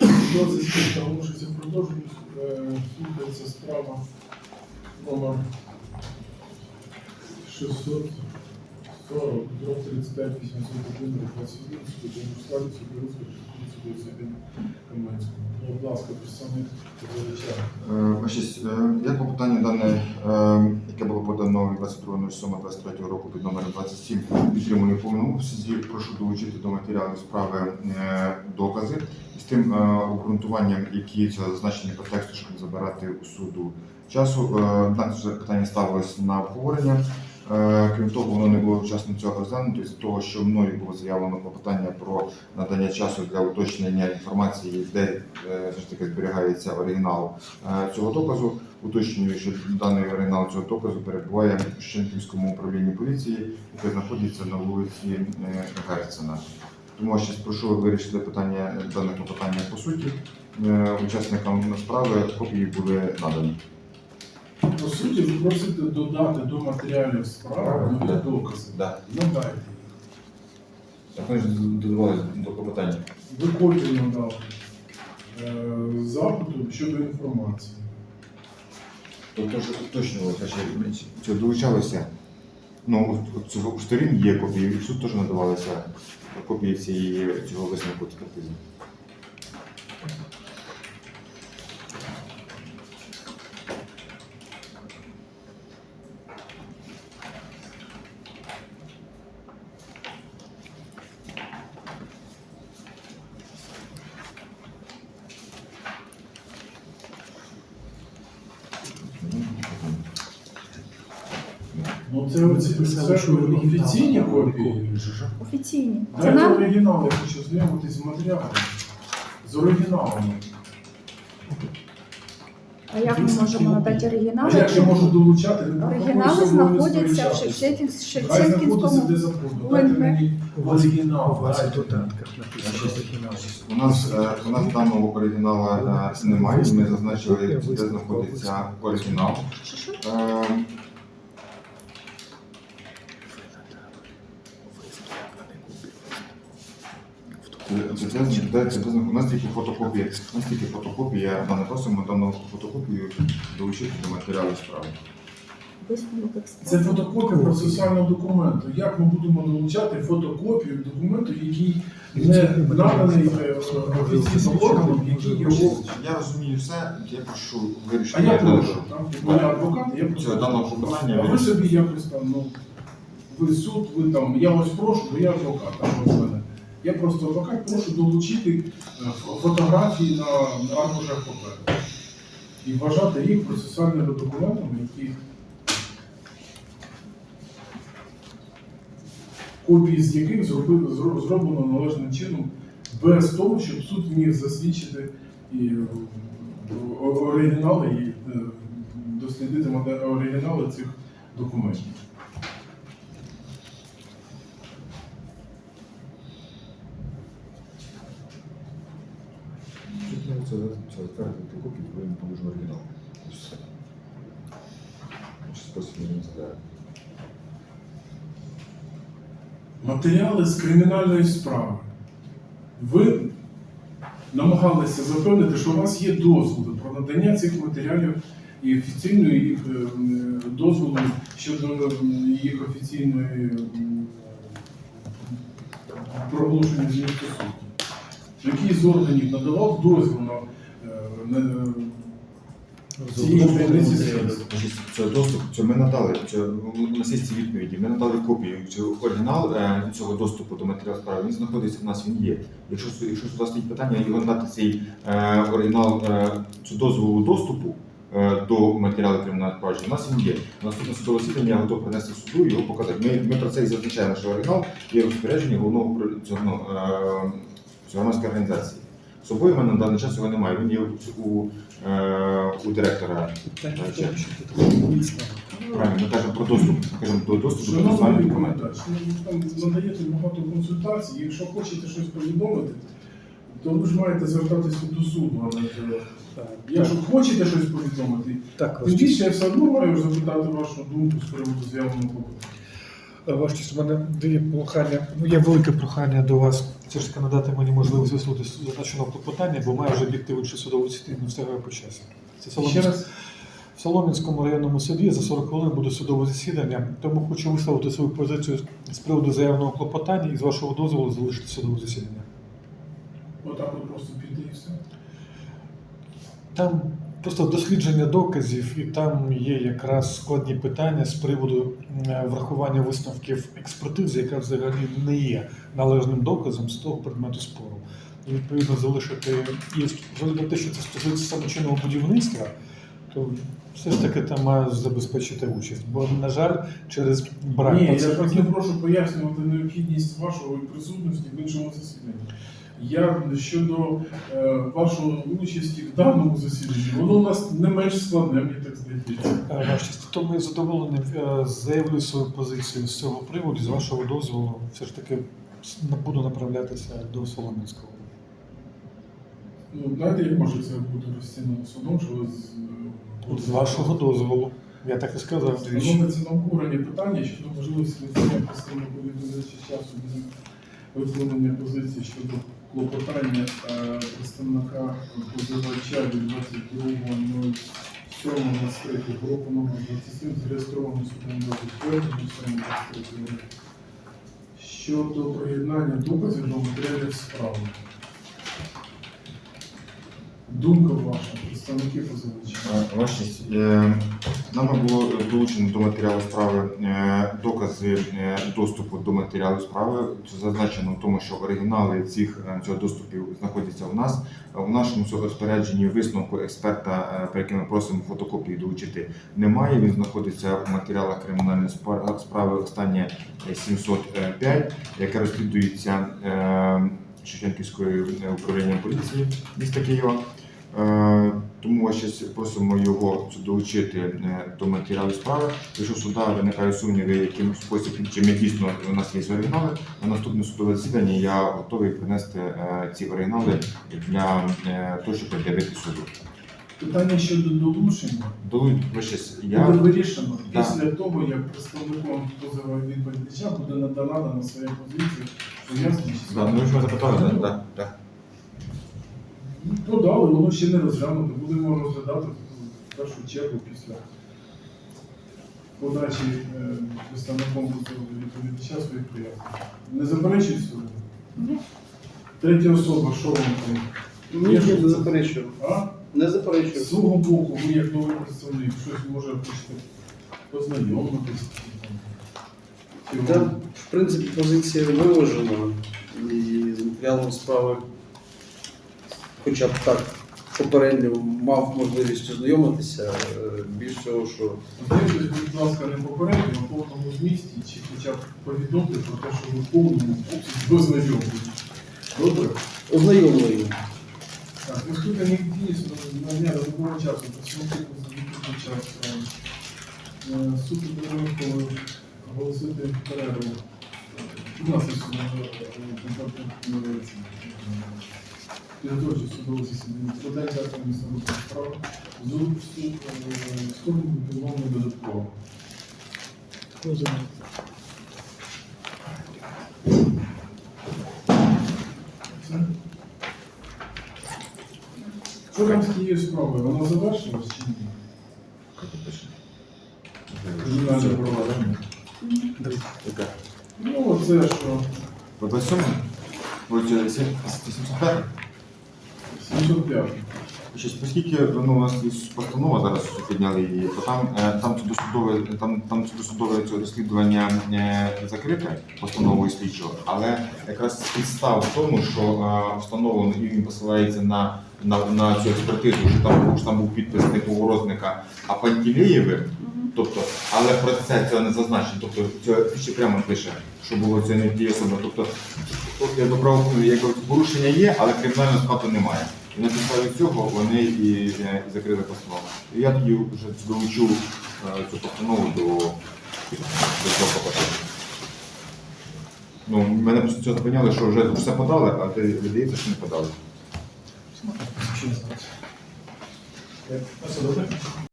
У зв'язку з оголошується продовження, слухається справа номер 600. 40, 35, 81, 27, 190, 191 Каменському. Будь ласка, представник позначає. Е, ну, е, Я по питанню дане, е, яке було подано 22.07.23 року під номером 27, підтримую повному обсязі. Прошу долучити до матеріалу справи докази з тим обґрунтуванням, які це зазначені по тексту, щоб забирати у суду часу. Дане питання ставилось на обговорення. Е, Крім того, воно не було вчасно цього розглянуто з того, що мною було заявлено клопотання про надання часу для уточнення інформації, де е, ж таки зберігається оригінал е, цього доказу. Уточнюю, що даний оригінал цього доказу перебуває в Щенківському управлінні поліції, яке знаходиться на вулиці Герцена. Тому ще прошу вирішити питання дане клопотання по суті. Учасникам справи копії були надані. По суті, ви просите додати до матеріалів справи нові докази. Да. Надайте. Так ми ж додавали до клопотання. Ви копію надали е, запиту щодо інформації. Тобто ж уточнювалося, що долучалося. Ну, от цього у сторін є копії, і в суд теж надавалися копії цієї цього висновку експертизи. Ну це, оці- це, офіційні копії. Офіційні. Це Дайте нам оригінал, я хочу знайомитись з матеріалами. З оригіналами. а як ми можемо надати А оригінали? як я можу долучати? Не Оригінали знаходяться в сперечатись. Шевченкін- Хай знаходиться Шевченкінському. де. Дайте УНП. мені оригінал. У дайте. оригінал. Нас, е, у нас даного оригінала е, немає, ми зазначили, де знаходиться оригінал. Що, що? Е, Це, у нас тільки фотокопія, у нас тільки фотокопія, а не просимо дану фотокопію долучити до матеріалів справи. Це фотокопія процесуального документу. Як ми будемо долучати фотокопію документу, який не наданий е, офіційним органом, який його. Я розумію все, я прошу А вирішити. я прошу, там, моя адвокат, я прошу. Даного клопотання А ви собі якось там, ну, ви суд, ви там, я вас прошу, бо я адвокат, а. Я просто адвокат, прошу долучити е, фотографії на аркушах паперу. І вважати їх процесуальними документами, які копії з яких зроблено належним чином, без того, щоб суд міг засвідчити і е, оригінали і е, дослідити оригінали цих документів. Це затвердити копію, повинен положено оригінал. Ось все. Ось Спосіб не розглядає. Матеріали з кримінальної справи. Ви намагалися запевнити, що у вас є дозволи про надання цих матеріалів і офіційної їх е, дозволу щодо їх офіційної проголошення змісту суду. Який з органів надавав дозвіл на, е, на цієї таємниці слідства? Значить, Це доступ, це ми надали, це у нас є ці відповіді. Ми надали копію. Це оригінал е, цього доступу до матеріалу справи. Він знаходиться в нас, він є. Якщо якщо сюди стоїть питання, його надати цей е, оригінал е, цього дозволу доступу. е, До матеріалу кримінального провадження. У нас він є. Наступне судове засідання я готов принести суду і його показати. Ми, ми про це і зазначаємо, що оригінал є розпорядження головного цього, ну, е, цього громадської організації. З собою в мене на даний час його немає. Він є у, е, у директора. Е, ще. Правильно, ми кажемо про доступ, кажемо про доступ до персональних документів. ви там надаєте багато консультацій. Якщо хочете щось повідомити, то ви ж маєте звертатися до суду, а не до. Так, Якщо хочете щось повідомити, Так, тим більше я все одно маю запитати вашу думку з приводу з'явленого клопотання. Ваше у мене дві прохання. Ну, є велике прохання до вас. Все ж таки надати мені можливість висловити зазначеного клопотання, бо має вже бігти в іншу судову засідання, не встигаю по часі. Це Ще раз. В Солом'янському районному суді за 40 хвилин буде судове засідання, тому хочу висловити свою позицію з приводу заявного клопотання і з вашого дозволу залишити судове засідання. Отак от просто піти і все. Там просто дослідження доказів, і там є якраз складні питання з приводу е, врахування висновків експертизи, яка взагалі не є належним доказом з того предмету спору. І відповідно залишити і з те, що це стосується самочинного будівництва, то все ж таки там має забезпечити участь. Бо, на жаль, через брак Ні, я вас прошу пояснювати необхідність вашої присутності в іншому засіданні. Я щодо е, вашої участі в даному засіданні, воно у нас не менш складне, мені так здається. Честь, Тому я е, заявлю свою позицію з цього приводу, з вашого дозволу, все ж таки буду направлятися до Солом'янського. Ну, знаєте, як може це бути розцінено судом, що ви з, е, От з вашого дозволу. Я так і сказав. Це на обговорення питання щодо можливості відповідання представнику відповідача часу для висловлення позиції щодо клопотання е, представника позивача від 22.07.23 року номер 27 зареєстровано судом 24.07.23 щодо приєднання доказів до матеріалів справи. Думка ваша, представники позивача. Вашість, е, нами було долучено до матеріалу справи е, докази е, доступу до матеріалу справи. Це зазначено в тому, що оригінали цих цього доступів знаходяться у нас. У нашому розпорядженні висновку експерта, про який ми просимо фотокопії долучити, немає. Він знаходиться в матеріалах кримінальної справи останнє е, 705, яке розслідується Шевченківською е, управлінням поліції міста Києва. Е, Тому ще просимо його долучити е, до матеріалу справи. Якщо суда виникає сумніви, яким спосіб, чи ми дійсно у нас є оригінали, на наступне судове засідання я готовий принести е, ці оригінали для того, щоб пред'явити суду. Питання щодо долучення. Долу- ви щас- буде вирішено Да. після того, як представником позова відповідача буде надана на своїй позиції. Да, ну ви ж мене запитали, так? Да, да. Ну, дали, воно ще не розглянуто. Будемо розглядати в першу чергу після подачі е, представником відповідача своїх пояснень. Не заперечують суду? Ні. Третя особа, що вам там? Ні, ні, не заперечую. А? Не З свого боку, ви як новий представник, щось може хочете познайомитись. Чи Та, вам- в принципі, позиція виложена і з матеріалом справи, хоча б так попередньо мав можливість ознайомитися. Е, Більш того, що Знаєте, будь ласка, не попередньо, а в повному змісті, чи хоча б повідомте про те, що ви повному обсязі дознайомлені. Добре? ознайомлені. Так, оскільки не дійсно на дня розмовного часу працівники позовітного часу. е, Суд рекомендує оголосити перерву. У нас є Підготовче судове засідання. Складає дата місцевого справи. Зуб суд сторону вимовно додатково. Що там з тією справою? Вона завершилась чи ні? Кримінальне провадження. Яка? Ну, оце що Ви 27? Ви це 705? 705. Оскільки ну, у нас є постанова зараз підняли її, то там, е, там це досудове, там, там досудове це розслідування е, закрите постановою слідчого, але якраз підстав в тому, що е, встановлено і він посилається на, на, на цю експертизу, що там, що там був підпис не погорозника, а Тобто, але про це цього не зазначено. Тобто це ще прямо пише, що було це не ті особи. Тобто, от, якби право порушення є, але кримінального складу немає. І на підставі цього вони і, е, закрили постанову. І я тоді вже долучу е, цю постанову до, цього. Ну, мене просто цього зупиняли, що вже все подали, а ти видається, що не подали.